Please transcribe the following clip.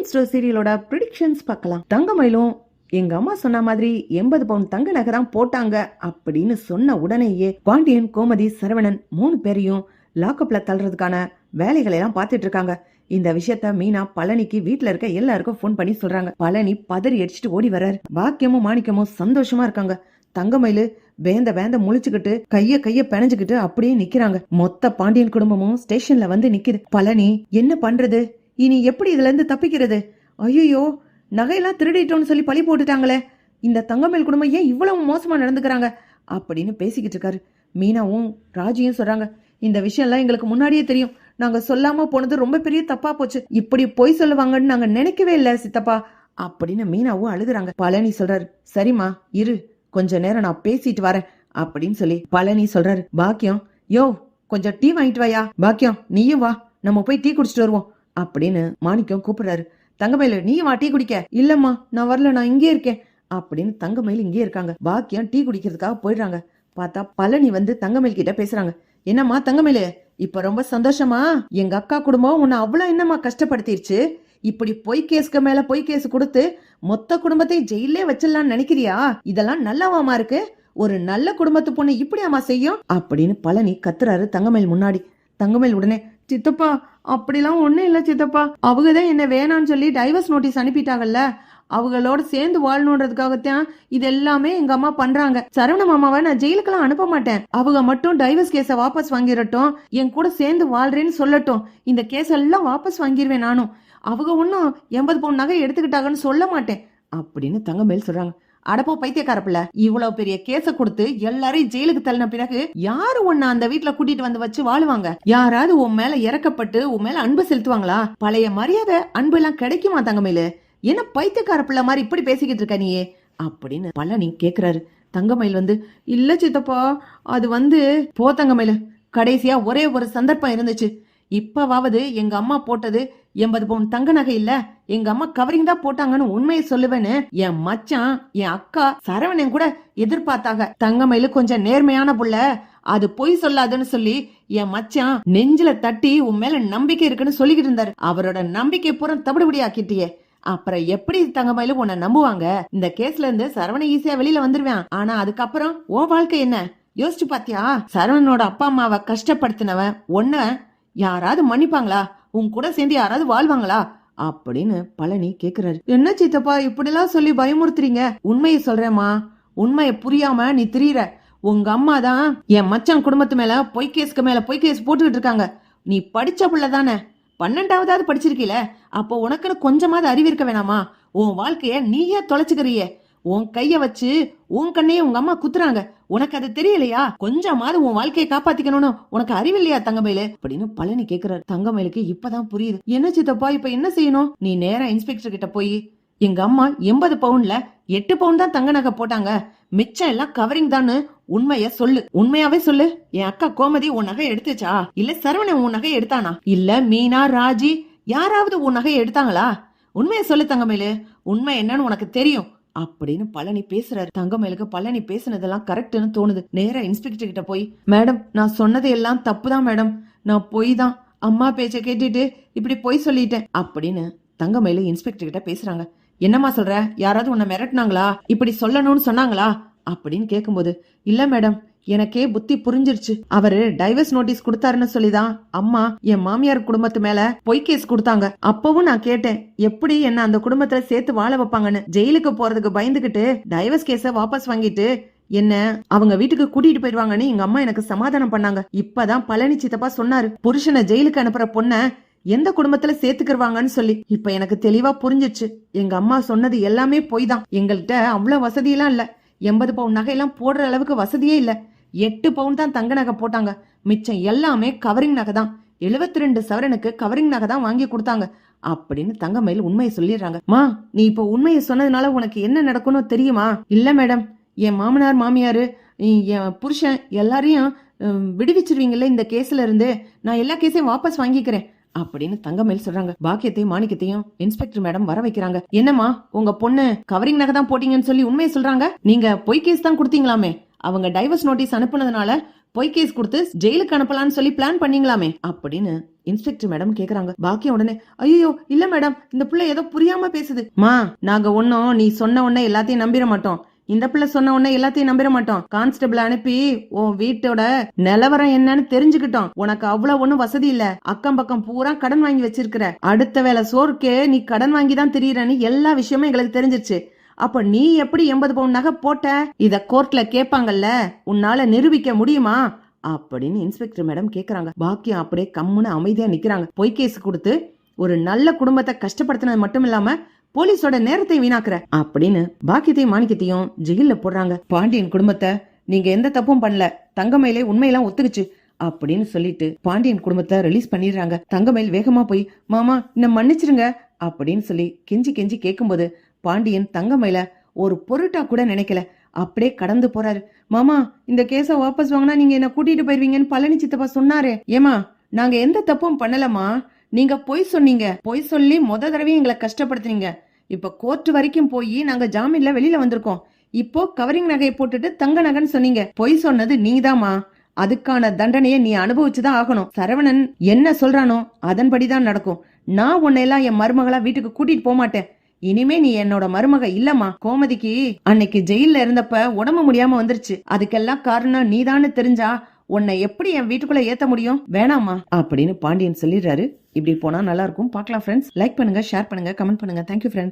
Indian store சீரியலோட predictions பார்க்கலாம். தங்கமயிலும் எங்க அம்மா சொன்ன மாதிரி எண்பது பவுன் தங்க நகை தான் போட்டாங்க அப்படின்னு சொன்ன உடனேயே பாண்டியன் கோமதி சரவணன் மூணு பேரையும் லாக்அப்ல தள்ளுறதுக்கான வேலைகளை எல்லாம் பார்த்துட்டு இருக்காங்க. இந்த விஷயத்த மீனா பழனிக்கு வீட்டுல இருக்க எல்லாருக்கும் ஃபோன் பண்ணி சொல்றாங்க. பழனி பதறி அடிச்சுட்டு ஓடி வர்றாரு. பாக்கியமும் மாணிக்கமும் சந்தோஷமா இருக்காங்க. தங்கமயிலு வேந்த வேந்த முழிச்சுக்கிட்டு கைய கைய பிணைஞ்சுக்கிட்டு அப்படியே நிக்கிறாங்க. மொத்த பாண்டியன் குடும்பமும் ஸ்டேஷன்ல வந்து நிக்குது. பழனி என்ன பண்றது? இனி எப்படி இதுலேருந்து தப்பிக்கிறது? ஐயோ நகையெல்லாம் திருடிட்டோம்னு சொல்லி பழி போட்டுட்டாங்களே. இந்த தங்கமேல் குடும்பம் ஏன் இவ்வளவு மோசமாக நடந்துக்கிறாங்க? அப்படின்னு பேசிக்கிட்டு இருக்காரு. மீனாவும் ராஜியும் சொல்கிறாங்க இந்த விஷயம்லாம் எங்களுக்கு முன்னாடியே தெரியும். நாங்கள் சொல்லாமல் போனது ரொம்ப பெரிய தப்பாக போச்சு. இப்படி பொய் சொல்லுவாங்கன்னு நாங்கள் நினைக்கவே இல்லை சித்தப்பா அப்படின்னு மீனாவும் அழுகுறாங்க. பழனி சொல்றாரு சரிம்மா இரு கொஞ்ச நேரம் நான் பேசிட்டு வரேன் அப்படின்னு சொல்லி பழனி சொல்றாரு. பாக்கியம் யோ கொஞ்சம் டீ வாங்கிட்டு வாயா. பாக்கியம் நீயும் வா நம்ம போய் டீ குடிச்சிட்டு வருவோம். அப்படின்னு மாணிக்கம் கூப்பிடுறாரு. தங்கமயில நீ வா டீ குடிக்க. இல்லம்மா நான் வரல நான் இங்கே இருக்கேன். அப்படின்னு தங்கமயில் இங்கே இருக்காங்க. பாக்கியம் டீ குடிக்கிறதுக்காக போயிடுறாங்க. பார்த்தா பழனி வந்து தங்கமயில் கிட்ட பேசுறாங்க. என்னம்மா தங்கமயிலு இப்ப ரொம்ப சந்தோஷமா? எங்க அக்கா குடும்பம் உன்னை அவ்வளவு என்னம்மா கஷ்டப்படுத்திருச்சு? இப்படி பொய் கேஸ்க்கு மேல பொய் கேஸ் கொடுத்து மொத்த குடும்பத்தை ஜெயிலே வச்சிடலாம்னு நினைக்கிறியா? இதெல்லாம் நல்லாவாமா இருக்கு? ஒரு நல்ல குடும்பத்து பொண்ணு இப்படியாமா செய்யும்? அப்படின்னு பழனி கத்துறாரு தங்கமயில் முன்னாடி. தங்கமயில் உடனே சித்தப்பா அப்படிலாம் ஒன்றும் இல்லை சித்தப்பா. அவங்க தான் என்ன வேணான்னு சொல்லி டைவர்ஸ் நோட்டீஸ் அனுப்பிட்டாங்கல்ல. அவங்களோட சேர்ந்து வாழணுன்றதுக்காகத்தான் இது எல்லாமே எங்க அம்மா பண்றாங்க. சரவண மாமாவை நான் ஜெயிலுக்கெல்லாம் அனுப்ப மாட்டேன். அவங்க மட்டும் டைவர்ஸ் கேஸை வாபஸ் வாங்கிடட்டும். என் கூட சேர்ந்து வாழ்றேன்னு சொல்லட்டும். இந்த கேஸ் எல்லாம் வாபஸ் வாங்கிடுவேன் நானும். அவங்க ஒன்றும் எண்பது பவுன் நகை எடுத்துக்கிட்டாங்கன்னு சொல்ல மாட்டேன். அப்படின்னு தங்கமேல் சொல்றாங்க. அடப்போ பிள்ளை. இவ்வளவு பெரிய கேஸ கொடுத்து எல்லாரையும் ஜெயிலுக்கு தள்ளின பிறகு யாரு உன்னை அந்த வீட்டுல கூட்டிட்டு வந்து வச்சு வாழுவாங்க? யாராவது உன் மேல இறக்கப்பட்டு உன் மேல அன்பு செலுத்துவாங்களா? பழைய மரியாதை அன்பு எல்லாம் கிடைக்குமா தங்கமேலு என்ன பைத்தியக்கார பிள்ளை மாதிரி இப்படி பேசிக்கிட்டு இருக்க நீயே? அப்படின்னு பழனி கேக்குறாரு. தங்கமயில் வந்து இல்ல சித்தப்பா அது வந்து போ தங்கமயிலு. கடைசியா ஒரே ஒரு சந்தர்ப்பம் இருந்துச்சு. இப்பவாவது எங்க அம்மா போட்டது எண்பது பவுன் தங்க நகை இல்ல. எங்க அம்மா கவரிங் தான் போட்டாங்கன்னு உண்மையை சொல்லுவேன்னு என் மச்சான் என் அக்கா சரவணன் கூட எதிர்பார்த்தாங்க. தங்கமயிலு கொஞ்சம் நேர்மையான புள்ள. அது பொய் சொல்லாதுன்னு சொல்லி என் மச்சான் நெஞ்சில தட்டி உன் மேல நம்பிக்கை இருக்குன்னு சொல்லிக்கிட்டு இருந்தாரு. அவரோட நம்பிக்கை பூரா தவிடுபடி ஆக்கிட்டியே அப்புறம் எப்படி தங்கமயில உன்னை நம்புவாங்க? இந்த கேஸ்ல இருந்து சரவண ஈஸியா வெளியில வந்துருவான். ஆனா அதுக்கப்புறம் ஓ வாழ்க்கை என்ன? யோசிச்சு பாத்தியா? சரவணனோட அப்பா அம்மாவை கஷ்டப்படுத்தினவன். ஒன்ன யாராவது மன்னிப்பாங்களா? உன் கூட சேர்ந்து யாராவது வாழ்வாங்களா? அப்படின்னு பழனி கேக்குறாரு. என்ன சித்தப்பா இப்படிலாம் சொல்லி பயமுறுத்துறீங்க? உண்மையை சொல்றேம்மா. உண்மையை புரியாம நீ திரியற. உங்க அம்மா தான் என் மச்சான் குடும்பத்து மேல பொய் கேஸ்க்கு மேல பொய் கேஸ் போட்டுக்கிட்டு இருக்காங்க. நீ படிச்ச புள்ள தானே. பன்னெண்டாவதாவது படிச்சிருக்கீல. அப்போ உனக்குன்னு கொஞ்சமாவது அறிவு இருக்க வேணாமா? உன் வாழ்க்கைய நீயே தொலைச்சுக்கிறியே. உன் கைய வச்சு உன் கண்ணையே உங்க அம்மா குத்துறாங்க. உனக்கு அது தெரியலையா? கொஞ்சமாவது உன் வாழ்க்கையை காப்பாத்திக்கணும்னு உனக்கு அறிவில்லையா தங்கமயிலு? அப்படின்னு பழனி கேக்குறாரு. தங்கமயிலுக்கு இப்பதான் புரியுது. என்ன சித்தப்பா இப்ப என்ன செய்யணும்? நீ நேரா இன்ஸ்பெக்டர் கிட்ட போய் எங்க அம்மா எண்பது பவுன்ல எட்டு பவுன் தான் தங்க நகை போட்டாங்க. மிச்சம் எல்லாம் கவரிங் தான்னு உண்மைய சொல்லு. உண்மையாவே சொல்லு. என் அக்கா கோமதி உன் நகை எடுத்துச்சா? இல்ல சரவணன் உன் நகை எடுத்தானா? இல்ல மீனா ராஜி யாராவது உன் நகையை எடுத்தாங்களா? உண்மையை சொல்லு தங்கமேலு உண்மை என்னன்னு உனக்கு தெரியும். அப்படின்னு பழனி பேசுறாரு. தங்கமேலுக்கு பழனி பேசுனதெல்லாம் கரெக்ட்னு தோணுது. நேரா இன்ஸ்பெக்டர் கிட்ட போய் மேடம் நான் சொன்னது எல்லாம் தப்பு தான் மேடம். நான் பொய் தான். அம்மா பேச்ச கேட்டுட்டு இப்படி பொய் சொல்லிட்டேன். அப்படின்னு தங்கமேலு இன்ஸ்பெக்டர் கிட்ட பேசுறாங்க. என்னம்மா சொல்ற? யாராவது உன்னை மிரட்டினாங்களா? இப்படி சொல்லணும்னு சொன்னாங்களா? அப்படின்னு கேட்கும்போது இல்ல மேடம். எனக்கே புத்தி புரிஞ்சிருச்சு. அவரு டைவர்ஸ் நோட்டீஸ் கொடுத்தாருன்னு சொல்லிதான் அம்மா என் மாமியார் குடும்பத்து மேல பொய் கேஸ் கொடுத்தாங்க. அப்பவும் நான் கேட்டேன் எப்படி என்ன அந்த குடும்பத்துல சேர்த்து வாழ வைப்பாங்கன்னு? ஜெயிலுக்கு போறதுக்கு பயந்துகிட்டு டைவர்ஸ் கேஸ வாபஸ் வாங்கிட்டு என்ன அவங்க வீட்டுக்கு கூட்டிட்டு போயிடுவாங்கன்னு எங்க அம்மா எனக்கு சமாதானம் பண்ணாங்க. இப்பதான் பழனி சித்தப்பா சொன்னாரு புருஷனை ஜெயிலுக்கு அனுப்புற பொண்ண எந்த குடும்பத்துல சேர்த்துக்கிருவாங்கன்னு சொல்லி. இப்ப எனக்கு தெளிவா புரிஞ்சிச்சு எங்க அம்மா சொன்னது எல்லாமே பொய் தான் எங்கள்கிட்ட அவ்வளவு வசதியெல்லாம் இல்ல. எண்பது பவுன் நகையெல்லாம் போடுற அளவுக்கு வசதியே இல்லை. எட்டு பவுன் தான் தங்க நகை போட்டாங்க. மிச்சம் எல்லாமே கவரிங் நகை தான். எழுபத்தி ரெண்டு சவரனுக்கு கவரிங் நகை தான் வாங்கி கொடுத்தாங்க. அப்படின்னு தங்கமயில் உண்மையை சொல்லிடுறாங்க. மா நீ இப்போ உண்மையை சொன்னதுனால உனக்கு என்ன நடக்கும்னு தெரியுமா? இல்ல மேடம். என் மாமனார் மாமியாரு என் புருஷன் எல்லாரையும் விடுவிச்சிருவீங்கல்ல இந்த கேஸ்ல இருந்து. நான் எல்லா கேஸையும் வாபஸ் வாங்கிக்கிறேன். அப்படின்னு தங்கமேல் சொல்றாங்க. பாக்கியத்தையும் மாணிக்கத்தையும் இன்ஸ்பெக்டர் மேடம் வர வைக்கிறாங்க. என்னம்மா உங்க பொண்ணு கவரிங் நகை தான் போட்டீங்கன்னு சொல்லி உண்மையை சொல்றாங்க? நீங்க பொய் கேஸ் தான் கொடுத்தீங்களாமே? அவங்க டைவர்ஸ் நோட்டீஸ் அனுப்புனதுனால பொய் கேஸ் கொடுத்து ஜெயிலுக்கு அனுப்பலாம்னு சொல்லி பிளான் பண்ணீங்களாமே அப்படின்னு இன்ஸ்பெக்டர் மேடம் கேக்குறாங்க. பாக்கியம் உடனே ஐயோ இல்ல மேடம் இந்த பிள்ளை ஏதோ புரியாம பேசுது. மா நாங்க ஒன்னும் நீ சொன்ன உடனே எல்லாத்தையும் நம்பிட மாட்டோம். இந்த பிள்ளை சொன்ன உடனே எல்லாத்தையும் நம்பிட மாட்டோம். கான்ஸ்டபிள் அனுப்பி உன் வீட்டோட நிலவரம் என்னன்னு தெரிஞ்சுக்கிட்டோம். உனக்கு அவ்வளவு ஒண்ணும் வசதி இல்ல. அக்கம் பக்கம் பூரா கடன் வாங்கி வச்சிருக்கிற. அடுத்த வேலை சோர்க்கே நீ கடன் வாங்கி தான் தெரியறன்னு எல்லா விஷயமும் எங்களுக்கு தெரிஞ்சிருச்சு. அப்ப நீ எப்படி எண்பது பவுன் நகை போட்ட? இத கோர்ட்ல கேட்பாங்கல்ல உன்னால நிரூபிக்க முடியுமா? அப்படின்னு இன்ஸ்பெக்டர் மேடம் கேக்குறாங்க. பாக்கியம் அப்படியே கம்முன்னு அமைதியா நிக்கிறாங்க. பொய் கேஸ் கொடுத்து ஒரு நல்ல குடும்பத்தை கஷ்டப்படுத்தினது மட்டும் இல்லாம போலீஸோட நேரத்தை வீணாக்குற அப்படின்னு பாக்கியத்தையும் மாணிக்கத்தையும் ஜெயில போடுறாங்க. பாண்டியன் குடும்பத்தை நீங்க எந்த தப்பும் பண்ணல. தங்கமயிலே உண்மையெல்லாம் ஒத்துக்குச்சு அப்படின்னு சொல்லிட்டு பாண்டியன் குடும்பத்தை ரிலீஸ் பண்ணிடுறாங்க. தங்கமயில் வேகமா போய் மாமா என்ன மன்னிச்சிருங்க அப்படின்னு சொல்லி கெஞ்சி கெஞ்சி கேட்கும்போது பாண்டியன் தங்கமயில ஒரு பொருட்டா கூட நினைக்கல. அப்படியே கடந்து போறாரு. மாமா இந்த கேஸ வாபஸ் வாங்கினா நீங்க என்ன கூட்டிட்டு போயிருவீங்கன்னு பழனி சித்தப்பா சொன்னாரே. ஏமா நாங்க எந்த தப்பும் பண்ணலமா நீங்க பொய் சொன்னீங்க. பொய் சொல்லி முத தடவை எங்களை கஷ்டப்படுத்துனீங்க. இப்ப கோர்ட் வரைக்கும் போய் நாங்க ஜாமீன்ல வெளியில வந்திருக்கோம். இப்போ கவரிங் நகையை போட்டுட்டு தங்க நகைன்னு சொன்னீங்க. பொய் சொன்னது நீதாம்மா. அதுக்கான தண்டனையை நீ அனுபவிச்சுதான் ஆகணும். சரவணன் என்ன சொல்றானோ அதன்படிதான் நடக்கும். நான் உன்னையெல்லாம் என் மருமகளா வீட்டுக்கு கூட்டிட்டு போக மாட்டேன் இனிமே நீ என்னோட மருமக இல்லம்மா. கோமதிக்கு அன்னைக்கு ஜெயில்ல இருந்தப்ப உடம்பு முடியாம வந்துருச்சு. அதுக்கெல்லாம் காரணம் நீதான்னு தெரிஞ்சா உன்னை எப்படி என் வீட்டுக்குள்ள ஏத்த முடியும்? வேணாமா அப்படின்னு பாண்டியன் சொல்லிடுறாரு. இப்படி போனா நல்லா இருக்கும். பார்க்கலாம் ஃப்ரெண்ட்ஸ் லைக் பண்ணுங்க ஷேர் பண்ணுங்க கமெண்ட் பண்ணுங்க. Thank you friends